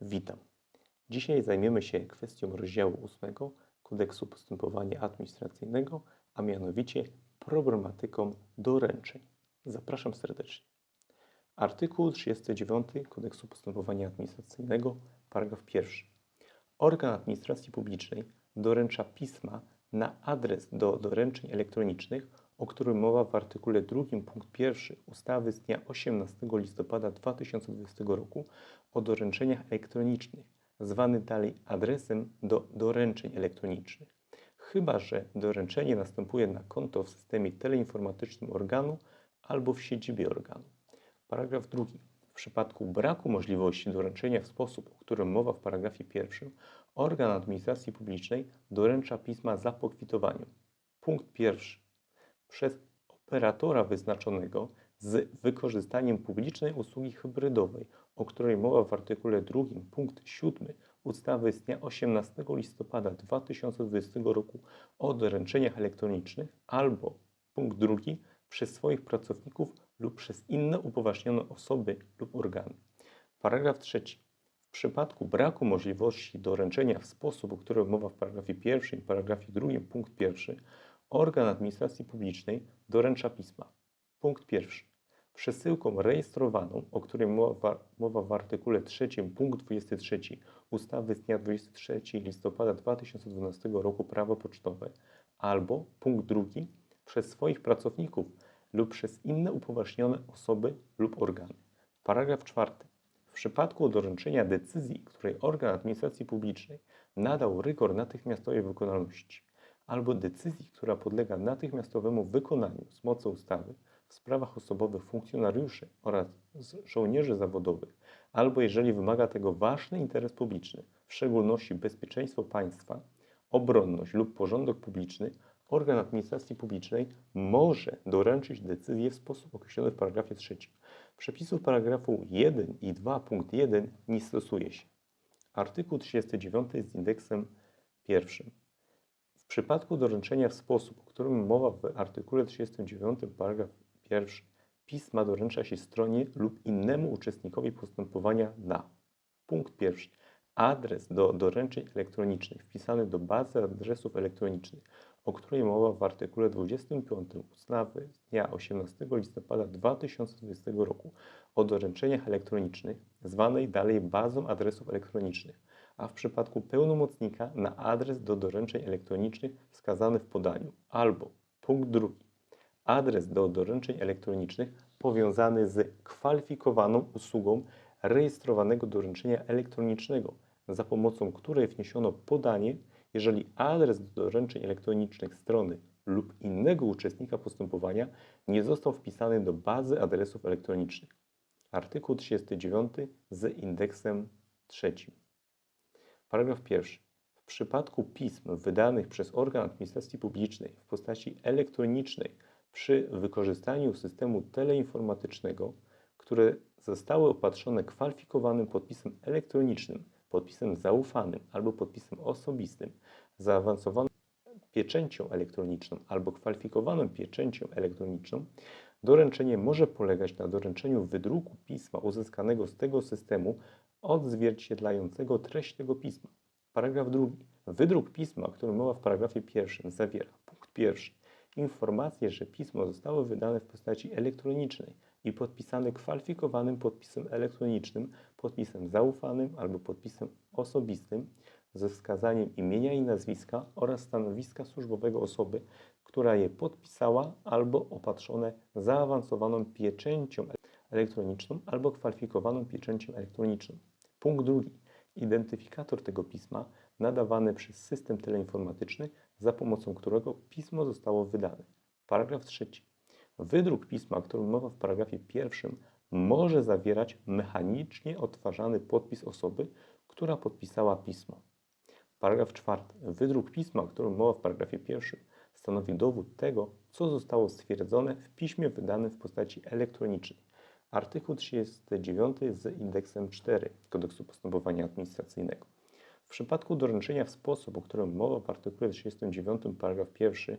Witam. Dzisiaj zajmiemy się kwestią rozdziału 8 Kodeksu Postępowania Administracyjnego, a mianowicie problematyką doręczeń. Zapraszam serdecznie. Artykuł 39 Kodeksu Postępowania Administracyjnego, paragraf pierwszy. Organ administracji publicznej doręcza pisma na adres do doręczeń elektronicznych, o którym mowa w artykule 2 punkt 1 ustawy z dnia 18 listopada 2020 roku o doręczeniach elektronicznych, zwany dalej adresem do doręczeń elektronicznych, chyba że doręczenie następuje na konto w systemie teleinformatycznym organu albo w siedzibie organu. Paragraf drugi. W przypadku braku możliwości doręczenia w sposób, o którym mowa w paragrafie pierwszym, organ administracji publicznej doręcza pisma za pokwitowaniem. Punkt pierwszy. Przez operatora wyznaczonego z wykorzystaniem publicznej usługi hybrydowej, o której mowa w artykule 2 punkt 7 ustawy z dnia 18 listopada 2020 roku o doręczeniach elektronicznych albo punkt 2 przez swoich pracowników lub przez inne upoważnione osoby lub organy. Paragraf trzeci. W przypadku braku możliwości doręczenia w sposób, o którym mowa w paragrafie pierwszym i paragrafie drugim punkt pierwszy, organ administracji publicznej doręcza pisma. Punkt pierwszy. Przesyłką rejestrowaną, o której mowa, mowa w artykule 3 punkt 23 ustawy z dnia 23 listopada 2012 roku Prawo pocztowe albo punkt drugi przez swoich pracowników lub przez inne upoważnione osoby lub organy. Paragraf czwarty. W przypadku doręczenia decyzji, której organ administracji publicznej nadał rygor natychmiastowej wykonalności, albo decyzji, która podlega natychmiastowemu wykonaniu z mocy ustawy w sprawach osobowych funkcjonariuszy oraz żołnierzy zawodowych, albo jeżeli wymaga tego ważny interes publiczny, w szczególności bezpieczeństwo państwa, obronność lub porządek publiczny, organ administracji publicznej może doręczyć decyzję w sposób określony w paragrafie 3. Przepisów paragrafu 1 i 2 punkt 1 nie stosuje się. Artykuł 39 z indeksem pierwszym. W przypadku doręczenia w sposób, o którym mowa w artykule 39 paragraf 1, pisma doręcza się stronie lub innemu uczestnikowi postępowania na punkt pierwszy adres do doręczeń elektronicznych wpisany do bazy adresów elektronicznych, o której mowa w artykule 25 ustawy z dnia 18 listopada 2020 roku o doręczeniach elektronicznych, zwanej dalej bazą adresów elektronicznych, a w przypadku pełnomocnika na adres do doręczeń elektronicznych wskazany w podaniu, albo punkt drugi, adres do doręczeń elektronicznych powiązany z kwalifikowaną usługą rejestrowanego doręczenia elektronicznego, za pomocą której wniesiono podanie, jeżeli adres do doręczeń elektronicznych strony lub innego uczestnika postępowania nie został wpisany do bazy adresów elektronicznych. Artykuł 39 z indeksem trzecim. Paragraf pierwszy. W przypadku pism wydanych przez organ administracji publicznej w postaci elektronicznej przy wykorzystaniu systemu teleinformatycznego, które zostały opatrzone kwalifikowanym podpisem elektronicznym, podpisem zaufanym albo podpisem osobistym, zaawansowaną pieczęcią elektroniczną albo kwalifikowaną pieczęcią elektroniczną, doręczenie może polegać na doręczeniu wydruku pisma uzyskanego z tego systemu odzwierciedlającego treść tego pisma. Paragraf drugi. Wydruk pisma, o którym mowa w paragrafie pierwszym, zawiera punkt pierwszy informację, że pismo zostało wydane w postaci elektronicznej i podpisane kwalifikowanym podpisem elektronicznym, podpisem zaufanym albo podpisem osobistym ze wskazaniem imienia i nazwiska oraz stanowiska służbowego osoby, która je podpisała albo opatrzone zaawansowaną pieczęcią elektroniczną albo kwalifikowaną pieczęcią elektroniczną. Punkt drugi. Identyfikator tego pisma nadawany przez system teleinformatyczny, za pomocą którego pismo zostało wydane. Paragraf trzeci. Wydruk pisma, którym mowa w paragrafie pierwszym, może zawierać mechanicznie odtwarzany podpis osoby, która podpisała pismo. Paragraf czwarty. Wydruk pisma, którym mowa w paragrafie pierwszym, stanowi dowód tego, co zostało stwierdzone w piśmie wydanym w postaci elektronicznej. Artykuł 39 z indeksem 4 Kodeksu Postępowania Administracyjnego. W przypadku doręczenia w sposób, o którym mowa w artykule 39 paragraf 1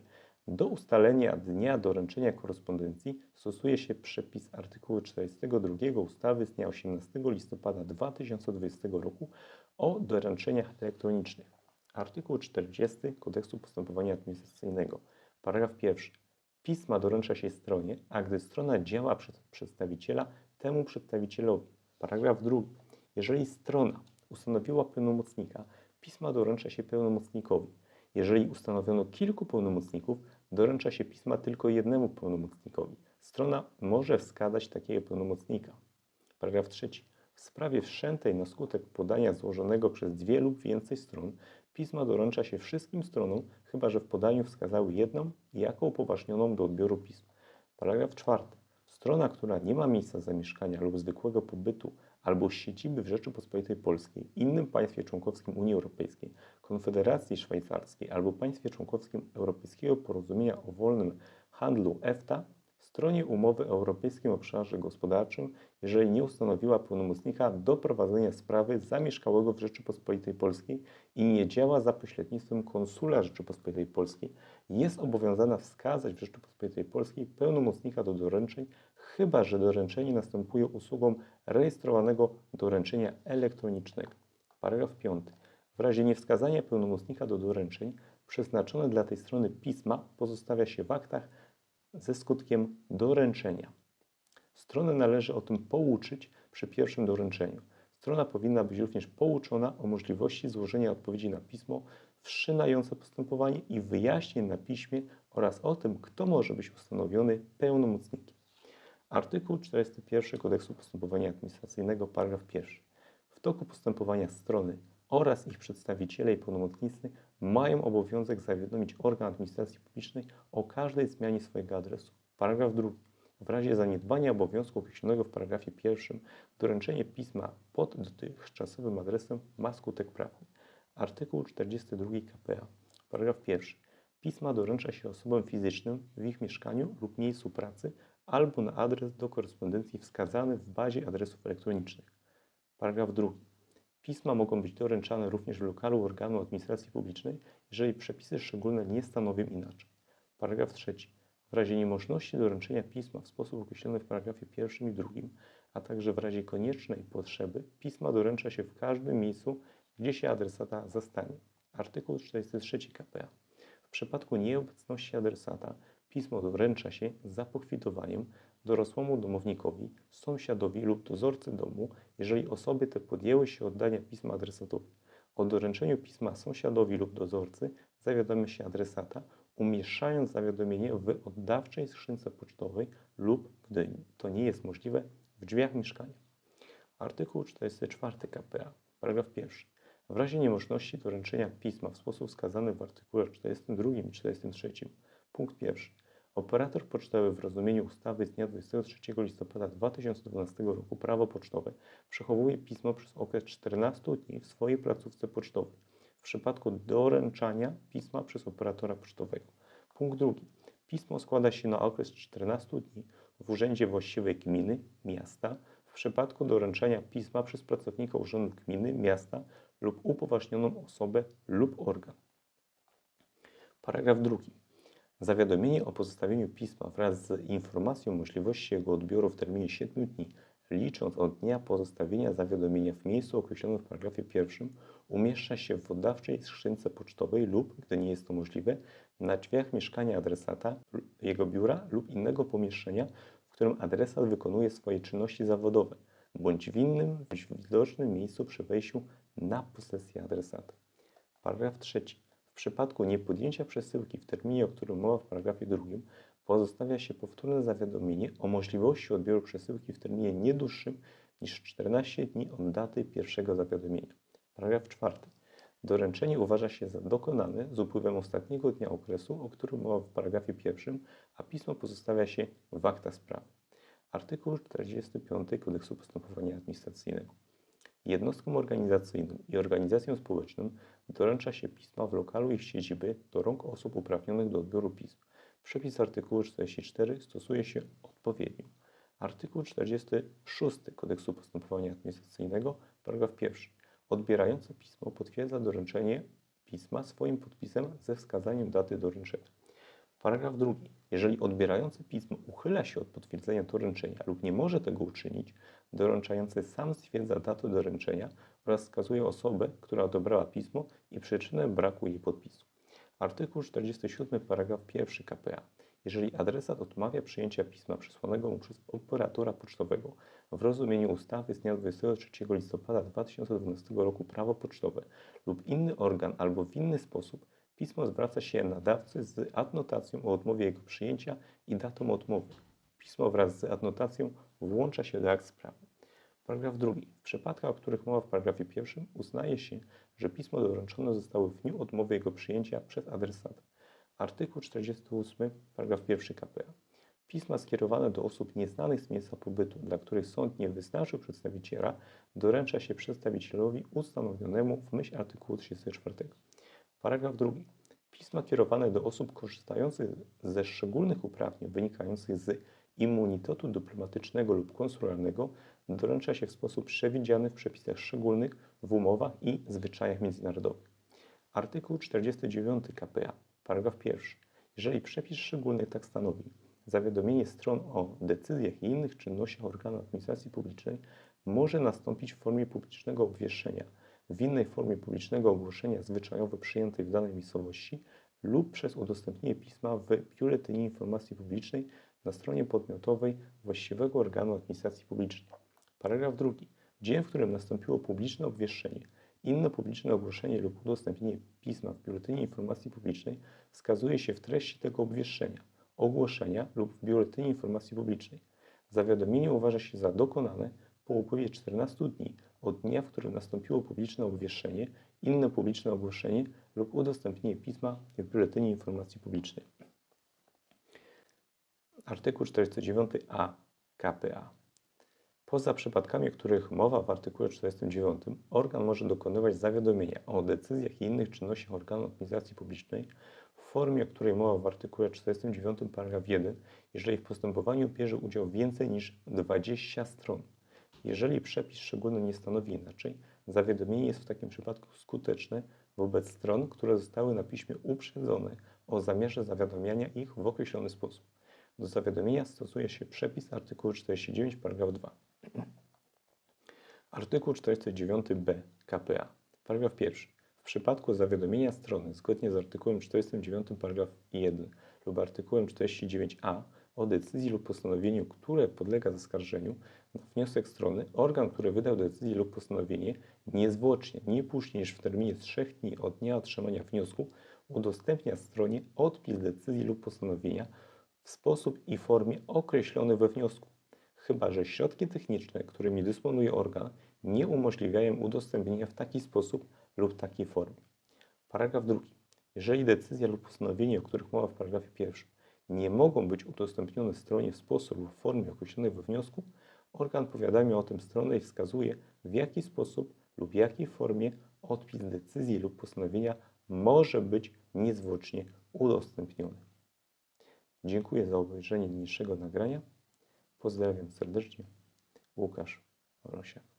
Do ustalenia dnia doręczenia korespondencji stosuje się przepis artykułu 42 ustawy z dnia 18 listopada 2020 roku o doręczeniach elektronicznych. Artykuł 40 Kodeksu Postępowania Administracyjnego. Paragraf 1. Pisma doręcza się stronie, a gdy strona działa przez przedstawiciela, temu przedstawicielowi. Paragraf 2. Jeżeli strona ustanowiła pełnomocnika, pisma doręcza się pełnomocnikowi. Jeżeli ustanowiono kilku pełnomocników, doręcza się pisma tylko jednemu pełnomocnikowi. Strona może wskazać takiego pełnomocnika. Paragraf 3. W sprawie wszczętej na skutek podania złożonego przez dwie lub więcej stron, pisma doręcza się wszystkim stronom, chyba że w podaniu wskazały jedną jako upoważnioną do odbioru pism. Paragraf 4. Strona, która nie ma miejsca zamieszkania lub zwykłego pobytu albo siedziby w Rzeczypospolitej Polskiej, innym państwie członkowskim Unii Europejskiej, Konfederacji Szwajcarskiej albo państwie członkowskim Europejskiego Porozumienia o Wolnym Handlu EFTA, stronie umowy o Europejskim Obszarze Gospodarczym, jeżeli nie ustanowiła pełnomocnika do prowadzenia sprawy zamieszkałego w Rzeczypospolitej Polskiej i nie działa za pośrednictwem konsula Rzeczypospolitej Polskiej, jest obowiązana wskazać w Rzeczypospolitej Polskiej pełnomocnika do doręczeń, chyba że doręczenie następuje usługą rejestrowanego doręczenia elektronicznego. Paragraf 5. W razie niewskazania pełnomocnika do doręczeń, przeznaczone dla tej strony pisma pozostawia się w aktach ze skutkiem doręczenia. Stronę należy o tym pouczyć przy pierwszym doręczeniu. Strona powinna być również pouczona o możliwości złożenia odpowiedzi na pismo wszczynające postępowanie i wyjaśnień na piśmie oraz o tym, kto może być ustanowiony pełnomocnikiem. Artykuł 41 Kodeksu Postępowania Administracyjnego, paragraf 1. W toku postępowania strony oraz ich przedstawiciele i pełnomocnicy mają obowiązek zawiadomić organ administracji publicznej o każdej zmianie swojego adresu. Paragraf 2. W razie zaniedbania obowiązku określonego w paragrafie 1 doręczenie pisma pod dotychczasowym adresem ma skutek prawny. Artykuł 42 KPA. Paragraf 1. Pisma doręcza się osobom fizycznym w ich mieszkaniu lub miejscu pracy albo na adres do korespondencji wskazany w bazie adresów elektronicznych. Paragraf 2. Pisma mogą być doręczane również w lokalu organu administracji publicznej, jeżeli przepisy szczególne nie stanowią inaczej. Paragraf 3. W razie niemożności doręczenia pisma w sposób określony w paragrafie 1 i 2, a także w razie koniecznej potrzeby, pisma doręcza się w każdym miejscu, gdzie się adresata zastanie. Artykuł 43 KPA. W przypadku nieobecności adresata pismo doręcza się za pokwitowaniem dorosłemu domownikowi, sąsiadowi lub dozorcy domu, jeżeli osoby te podjęły się oddania pisma adresatowi. O doręczeniu pisma sąsiadowi lub dozorcy zawiadomi się adresata, umieszczając zawiadomienie w oddawczej skrzynce pocztowej lub, gdy to nie jest możliwe, w drzwiach mieszkania. Artykuł 44 KPA, paragraf 1. W razie niemożności doręczenia pisma w sposób wskazany w artykule 42 i 43, punkt 1. Operator pocztowy w rozumieniu ustawy z dnia 23 listopada 2012 roku Prawo pocztowe przechowuje pismo przez okres 14 dni w swojej placówce pocztowej w przypadku doręczania pisma przez operatora pocztowego. Punkt drugi. Pismo składa się na okres 14 dni w urzędzie właściwej gminy, miasta w przypadku doręczania pisma przez pracownika urzędu gminy, miasta lub upoważnioną osobę lub organ. Paragraf drugi. Zawiadomienie o pozostawieniu pisma wraz z informacją możliwości jego odbioru w terminie 7 dni, licząc od dnia pozostawienia zawiadomienia w miejscu określonym w paragrafie pierwszym, umieszcza się w oddawczej skrzynce pocztowej lub, gdy nie jest to możliwe, na drzwiach mieszkania adresata, jego biura lub innego pomieszczenia, w którym adresat wykonuje swoje czynności zawodowe, bądź w innym, bądź widocznym miejscu przy wejściu na posesję adresata. Paragraf trzeci. Przypadku niepodjęcia przesyłki w terminie, o którym mowa w paragrafie drugim, pozostawia się powtórne zawiadomienie o możliwości odbioru przesyłki w terminie nie dłuższym niż 14 dni od daty pierwszego zawiadomienia. Paragraf 4. Doręczenie uważa się za dokonane z upływem ostatniego dnia okresu, o którym mowa w paragrafie pierwszym, a pismo pozostawia się w aktach sprawy. Artykuł 45 Kodeksu Postępowania Administracyjnego. Jednostkom organizacyjnym i organizacjom społecznym doręcza się pisma w lokalu ich siedziby do rąk osób uprawnionych do odbioru pism. Przepis artykułu 44 stosuje się odpowiednio. Artykuł 46 Kodeksu Postępowania Administracyjnego, paragraf 1. Odbierające pismo potwierdza doręczenie pisma swoim podpisem ze wskazaniem daty doręczenia. Paragraf drugi. Jeżeli odbierający pismo uchyla się od potwierdzenia doręczenia lub nie może tego uczynić, doręczający sam stwierdza datę doręczenia oraz wskazuje osobę, która odebrała pismo i przyczynę braku jej podpisu. Artykuł 47 paragraf 1 k.p.a. Jeżeli adresat odmawia przyjęcia pisma przesłanego mu przez operatora pocztowego w rozumieniu ustawy z dnia 23 listopada 2012 roku Prawo pocztowe lub inny organ albo w inny sposób, pismo zwraca się nadawcy z adnotacją o odmowie jego przyjęcia i datą odmowy. Pismo wraz z adnotacją włącza się do akt sprawy. Paragraf drugi. W przypadkach, o których mowa w paragrafie pierwszym, uznaje się, że pismo doręczone zostało w dniu odmowy jego przyjęcia przez adresata. Artykuł 48, paragraf 1 k.p.a. Pisma skierowane do osób nieznanych z miejsca pobytu, dla których sąd nie wyznaczył przedstawiciela, doręcza się przedstawicielowi ustanowionemu w myśl artykułu 34. Paragraf 2. Pisma kierowane do osób korzystających ze szczególnych uprawnień wynikających z immunitetu dyplomatycznego lub konsularnego doręcza się w sposób przewidziany w przepisach szczególnych w umowach i zwyczajach międzynarodowych. Artykuł 49 k.p.a. Paragraf 1. Jeżeli przepis szczególny tak stanowi, zawiadomienie stron o decyzjach i innych czynnościach organu administracji publicznej może nastąpić w formie publicznego obwieszczenia, w innej formie publicznego ogłoszenia zwyczajowo przyjętej w danej miejscowości lub przez udostępnienie pisma w Biuletynie Informacji Publicznej na stronie podmiotowej właściwego organu administracji publicznej. Paragraf 2. Dzień, w którym nastąpiło publiczne obwieszczenie, inne publiczne ogłoszenie lub udostępnienie pisma w Biuletynie Informacji Publicznej wskazuje się w treści tego obwieszczenia, ogłoszenia lub w Biuletynie Informacji Publicznej. Zawiadomienie uważa się za dokonane po upływie 14 dni od dnia, w którym nastąpiło publiczne obwieszczenie, inne publiczne ogłoszenie lub udostępnienie pisma w Biuletynie Informacji Publicznej. Artykuł 49a k.p.a. Poza przypadkami, o których mowa w artykule 49, organ może dokonywać zawiadomienia o decyzjach i innych czynnościach organu administracji publicznej w formie, o której mowa w artykule 49 paragraf 1, jeżeli w postępowaniu bierze udział więcej niż 20 stron. Jeżeli przepis szczególny nie stanowi inaczej, zawiadomienie jest w takim przypadku skuteczne wobec stron, które zostały na piśmie uprzedzone o zamiarze zawiadamiania ich w określony sposób. Do zawiadomienia stosuje się przepis artykułu 49 paragraf 2. Artykuł 49b k.p.a. Paragraf 1. W przypadku zawiadomienia strony zgodnie z artykułem 49 paragraf 1 lub artykułem 49a o decyzji lub postanowieniu, które podlega zaskarżeniu na wniosek strony, organ, który wydał decyzję lub postanowienie, niezwłocznie, nie później niż w terminie 3 dni od dnia otrzymania wniosku, udostępnia stronie odpis decyzji lub postanowienia w sposób i formie określone we wniosku, chyba że środki techniczne, którymi dysponuje organ, nie umożliwiają udostępnienia w taki sposób lub takiej formie. Paragraf drugi. Jeżeli decyzja lub postanowienie, o których mowa w paragrafie pierwszym, nie mogą być udostępnione stronie w sposób lub formie określonej we wniosku, organ powiadamia o tym stronę i wskazuje, w jaki sposób lub jakiej formie odpis decyzji lub postanowienia może być niezwłocznie udostępniony. Dziękuję za obejrzenie niniejszego nagrania. Pozdrawiam serdecznie. Łukasz Rosiak.